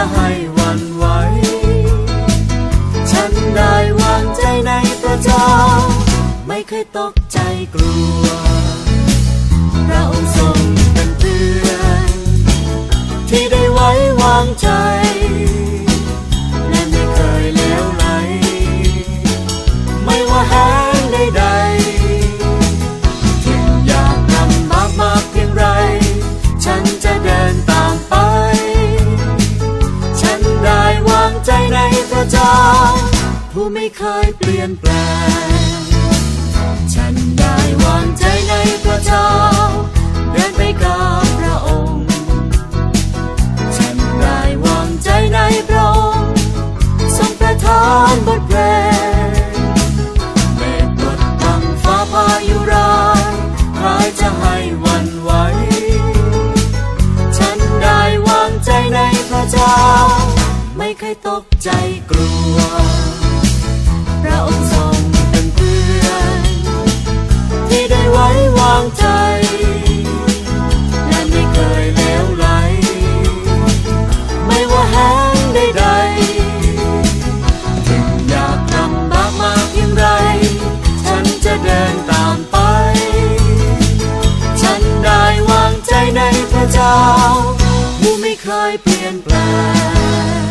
จะให้วันไหว ฉันได้วางใจในพระเจ้า ไม่เคยตกใจกลัวเราทรงเป็นเพื่อนที่ได้ไว้วางใจ ไม่เคยเปลี่ยนแปลง ฉันได้วางใจในพระเจ้า เดินไปกับพระองค์ ฉันได้วางใจในพระองค์ทรงประทานบทเพลงเมฆบดบังฟ้าพายุร้ายใครจะให้วันไหว ฉันได้วางใจในพระเจ้า ไม่เคยตกใจกลัวางใจ และไม่เคยเลวไหล ไม่ว่าแห้งใดๆถึงอยากนำบากมากเพียงไร ฉันจะเดินตามไป ฉันได้วางใจในพระเจ้าผู้ไม่เคยเปลี่ยนแปลง